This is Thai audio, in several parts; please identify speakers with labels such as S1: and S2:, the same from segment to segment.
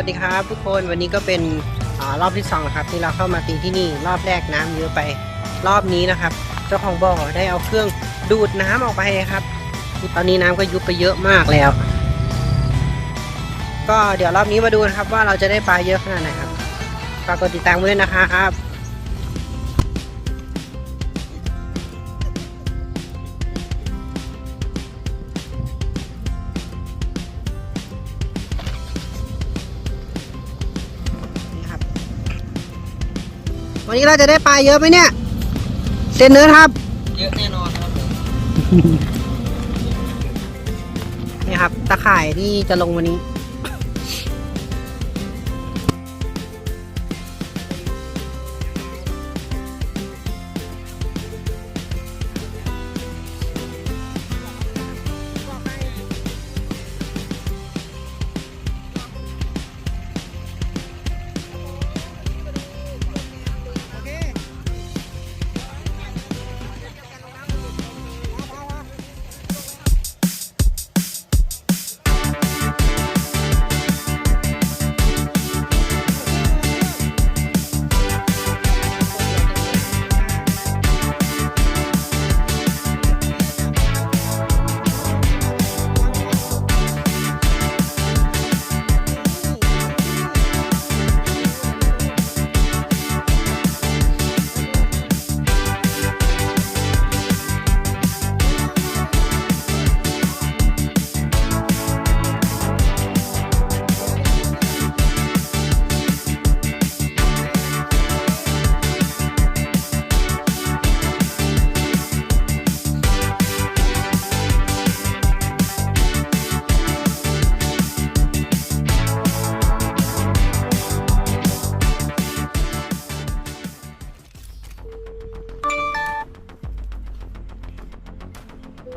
S1: สวัสดีครับทุกคนวันนี้ก็เป็นอรอบที่สองนะครับที่เราเข้ามาตีที่นี่รอบแรกน้ำเยอะไปรอบนี้นะครับ เจ้าของบ่อได้เอาเครื่องดูดน้ำออกไปครับ ตอนนี้น้ำก็ยุบไปเยอะมากแล้ว ก็เดี๋ยวรอบนี้มาดูนะครับว่าเราจะได้ปลาเยอะขนาดไหนครับฝากกดติดตามไว้ด้วยนะครับ วันนี้เราจะได้ปลาเยอะไหมเนี่ย เซนเนื้อครับ
S2: เยอะแน่นอนครับ
S1: นี่ครับ ตะข่ายที่จะลงวันนี้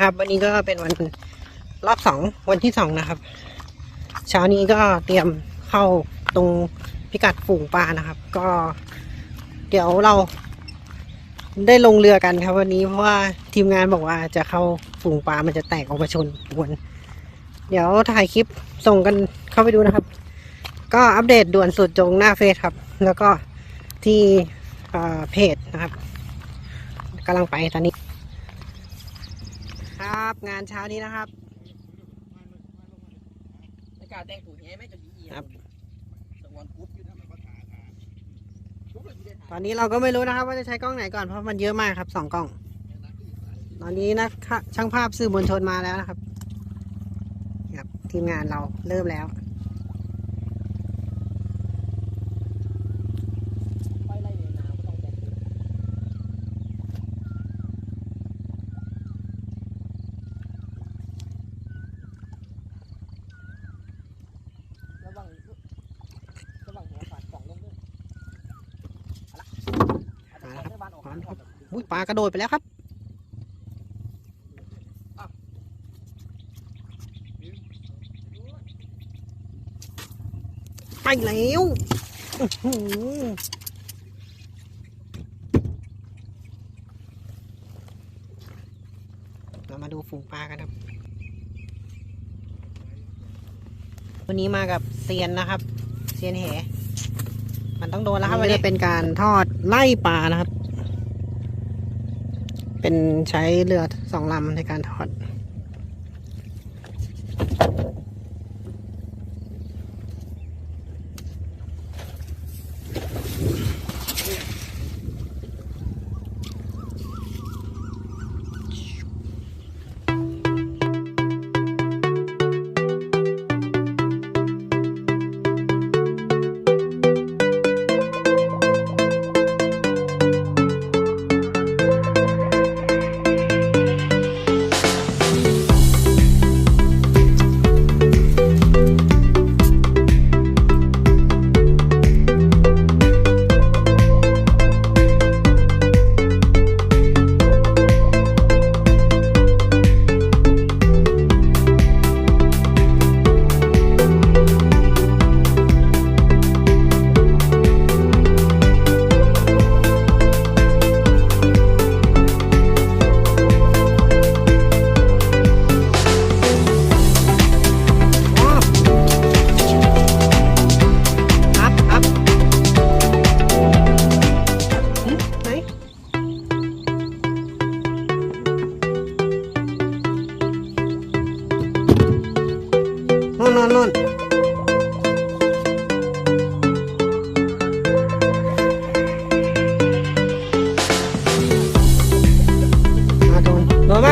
S1: ครับ วันนี้ก็เป็นวันรอบสองวันที่สองนะครับ เช้านี้ก็เตรียมเข้าตรงพิกัดฝูงปลานะครับ ก็เดี๋ยวเราได้ลงเรือกันครับ วันนี้เพราะว่าทีมงานบอกว่าจะเข้าฝูงปลามันจะแตกออกมาชนวนเดี๋ยวถ่ายคลิปส่งกันเข้าไปดูนะครับ ก็อัปเดตด่วนสุดจงหน้าเฟซครับ แล้วก็ที่เพจนะครับกำลังไปตอนนี้ ครับ งานเช้านี้นะครับ
S2: ในการแต่งตัวแห่ไม่จะดี
S1: ครับ
S2: สงวนกุ๊บอยู่นะมันก็ขาขากุ๊บเลยที่ได้
S1: ตอนนี้เราก็ไม่รู้นะครับ ว่าจะใช้กล้องไหนก่อนเพราะมันเยอะมากครับสองกล้อง ตอนนี้นะช่างภาพสื่อมวลชนมาแล้วนะครับ ครับ ทีมงานเราเริ่มแล้ว
S2: ไปไล่เลยน้ำก็ต้องแต่งตัวระวังระวังหัวขาดกล่องลงด้วยเอาละเอาละเอาละบ้านออกมาก่อน
S1: อุ้ยปลากระโดดไปแล้วครับไปแล้วเรามาดูฝูงปลากันครับ วันนี้มากับเซียนนะครับ เซียนแห มันต้องโดนแล้วครับวันนี้เป็นการทอดไล่ปลานะครับ เป็นใช้เรือสองลำในการทอด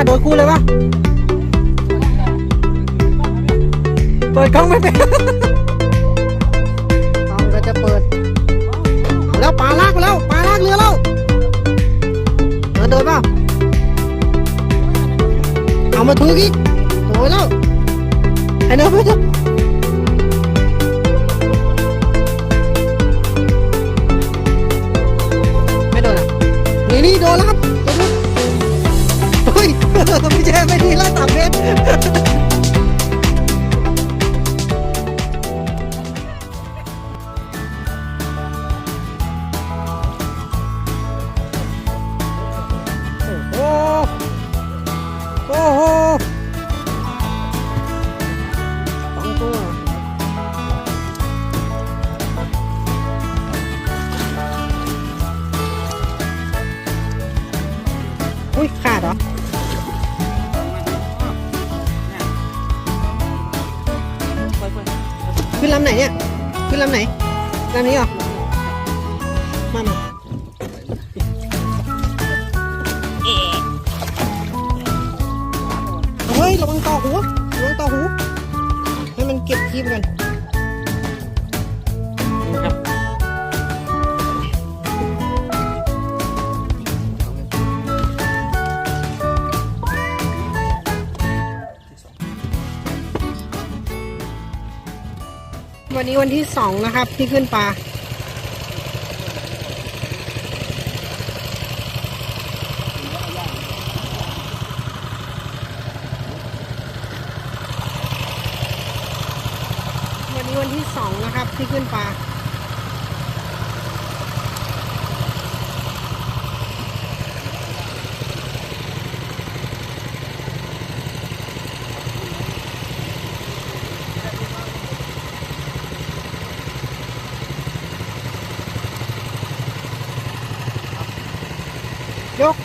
S1: นโดนมาโดนคู่เลยปะเปิดกล้องไม่เป็นกล้องก็จะเปิดเอาแล้วปลาลากมาแล้วปลาลากเรือแล้วเออเดินเปล่าเอามาถูกอีกโดนแล้วไอ้เนอะไม่ใช่ไม่โดนอะนี่นี่โดนแล้วครับ ไม่ใช่ไม่ดีแล้วสามเมตรโอ้โหโอ้โหสองตัวอุ้ยขาดเหรอ ลำไหนเนี่ย ขึ้นลำไหนลำนี้เหรอ มามา นนี้วันที่สองนะครับ ที่ขึ้นปลาวันนี้วันที่สองนะครับ ที่ขึ้นปลา ยก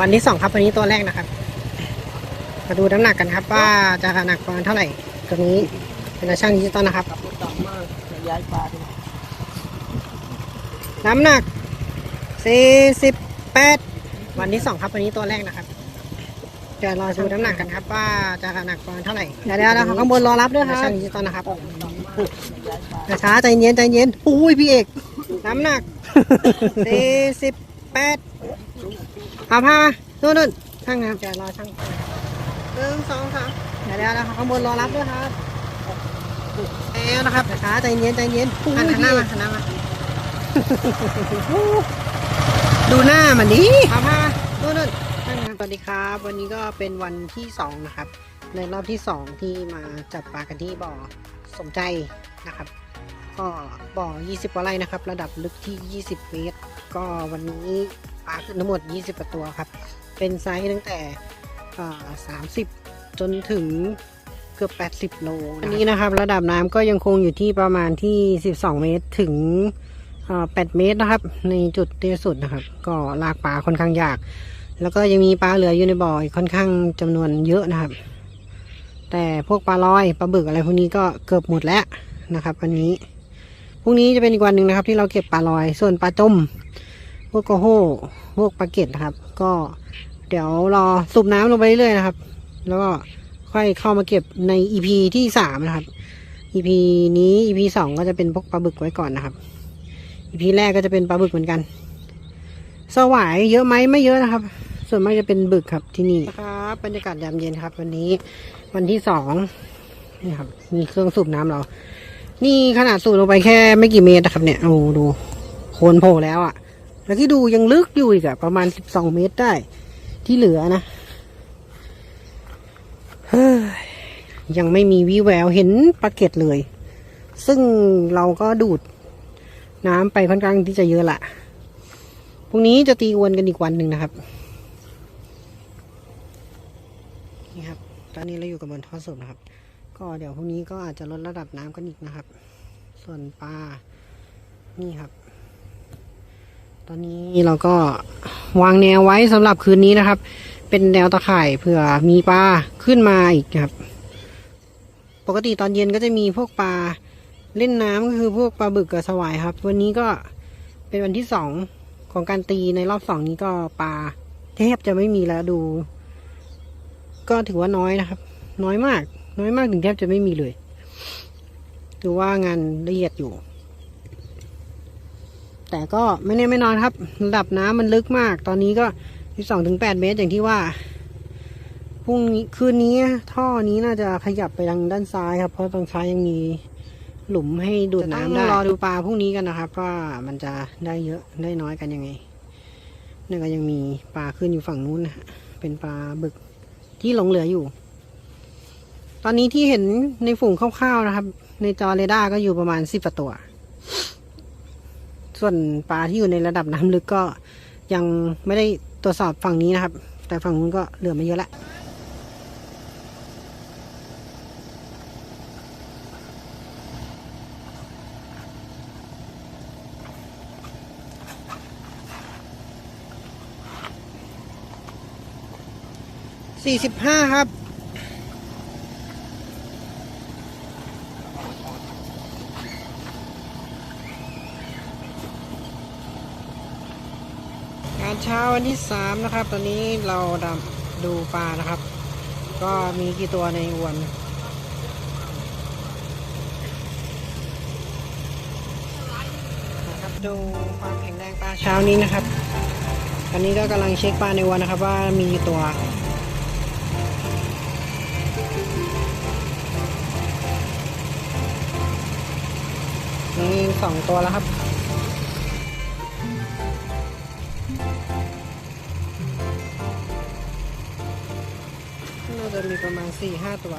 S1: วันที่สองครับวันนี้ตัวแรกนะครับ มาดูน้ำหนักกันครับว่าจะหนักประมาณเท่าไหร่ ตัวนี้เป็นช่างดิจิตอลนะครับ
S2: ขับรถต่ำมากย้ายปลาไป
S1: น้ำหนัก48วันที่สองครับวันนี้ตัวแรกนะครับเดี๋ยวรอดูน้ำหนักกันครับว่าจะหนักประมาณเท่าไหร่เดี๋ยวเดี๋ยวเดี๋ยวข้างบนรอรับด้วยครับช่างดิจิตอลนะครับช้าใจเย็นใจเย็นอุ้ยพี่เอกน้ำหนัก48 เอาผ้านู่นนู่นช่างครับเดี๋ยวรอช่างหนึ่งสองสามเดี๋ยวเดี๋ยวเดี๋ยวข้างบนรอรับด้วยครับแล้วนะครับช้าๆใจเย็นใจเย็นหันหันหน้ามาหันหน้ามาดูหน้ามันดิเอาผ้านู่นนู่นช่างครับสวัสดีครับ วันนี้ก็เป็นวันที่สองนะครับ ในรอบที่สองที่มาจับปลากันที่บ่อสมใจนะครับก็บ่อ 20กว่าไร่นะครับ ระดับลึกที่ 20 เมตร ก็วันนี้ ปลาขึ้นทั้งหมด 20ตัวครับ เป็นไซส์ตั้งแต่30จนถึงเกือบ 80 โลอันนี้นะครับ ระดับน้ำก็ยังคงอยู่ที่ประมาณที่ 12 เมตรถึง 8 เมตรนะครับ ในจุดที่สุดนะครับ ก็ลากปลาค่อนข้างยาก แล้วก็ยังมีปลาเหลืออยู่ในบ่อค่อนข้างจำนวนเยอะนะครับ แต่พวกปลาลอยปลาบึกอะไรพวกนี้ก็เกือบหมดแล้วนะครับวันนี้พรุ่งนี้จะเป็นอีกวันหนึ่งนะครับ ที่เราเก็บปลาลอย ส่วนปลาจม วกโกโฮพวกปลาเก็ดนะครับ ก็เดี๋ยวรอสูบน้ำลงไปเรื่อยๆนะครับ แล้วก็ค่อยเข้ามาเก็บใน EP ที่สามนะครับ EP นี้ EP สองก็จะเป็นพวกปลาบึกไว้ก่อนนะครับ EP แรกก็จะเป็นปลาบึกเหมือนกัน สวายเยอะไหมไม่เยอะนะครับ ส่วนมากจะเป็นบึกครับที่นี่ครับบรรยากาศยามเย็นครับ วันนี้วันที่สองนี่ครับ มีเครื่องสูบน้ำเรา นี่ขนาดสูบลงไปแค่ไม่กี่เมตรนะครับเนี่ยโอ้ดูโคนโผล่แล้วอะ่ะ แล้วที่ดูยังลึกอยู่อีกอะประมาณสิบสองเมตรได้ ที่เหลือนะเฮ้ยยังไม่มีวีแววเห็นปลาเก็ดเลย ซึ่งเราก็ดูดน้ำไปค่อนข้างที่จะเยอะละพรุ่งนี้จะตีอวนกันอีกวันหนึ่งนะครับนี่ครับ ตอนนี้เราอยู่กับบนท่อสูบนะครับ ก็เดี๋ยวพรุ่งนี้ก็อาจจะลดระดับน้ำกันอีกนะครับ ส่วนปลานี่ครับ ตอนนี้เราก็วางแนวไว้สำหรับคืนนี้นะครับ เป็นแนวตะข่ายเผื่อมีปลาขึ้นมาอีกครับ ปกติตอนเย็นก็จะมีพวกปลาเล่นน้ำก็คือพวกปลาบึกกับสวายครับ วันนี้ก็เป็นวันที่สองของการตีในรอบสองนี้ก็ปลาแทบจะไม่มีแล้วดู ก็ถือว่าน้อยนะครับ น้อยมาก น้อยมากถึงแทบจะไม่มีเลยถือว่างานละเอียดอยู่ แต่ก็ไม่แน่ไม่นอนครับระดับน้ำมันลึกมาก ตอนนี้ก็สองถึงแปดเมตรอย่างที่ว่าพรุ่งนี้คืนนี้ท่อนี้น่าจะขยับไปทางด้านซ้ายครับ เพราะตรงซ้ายยังมีหลุมให้ดูดน้ำได้รอดูปลาพรุ่งนี้กันนะครับ ว่ามันจะได้เยอะได้น้อยกันยังไงนี่ก็ยังมีปลาขึ้นอยู่ฝั่งนู้นนะฮะเป็นปลาบึกที่หลงเหลืออยู่ ตอนนี้ที่เห็นในฝูงคร่าวๆนะครับ ในจอเรดาร์ก็อยู่ประมาณสิบตัว ส่วนปลาที่อยู่ในระดับน้ำลึกก็ยังไม่ได้ตรวจสอบฝั่งนี้นะครับ แต่ฝั่งนู้นก็เหลือไม่เยอะละสี่สิบห้าครับ งานเช้าวันที่สามนะครับ ตอนนี้เราดำดูปลานะครับ ก็มีกี่ตัวในอวนนะครับดูความแข็งแรงปลาเช้านี้นะครับตอนนี้ก็กำลังเช็คปลาในอวนนะครับ ว่ามีกี่ตัวนี่สองตัวแล้วครับ น่าจะมีประมาณสี่ห้าตัว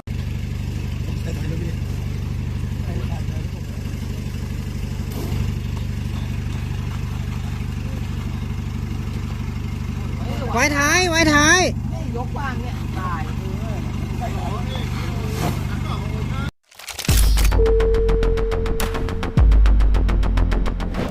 S1: ไว้ท้าย ไว้ท้าย
S2: ยกวางเนี่ย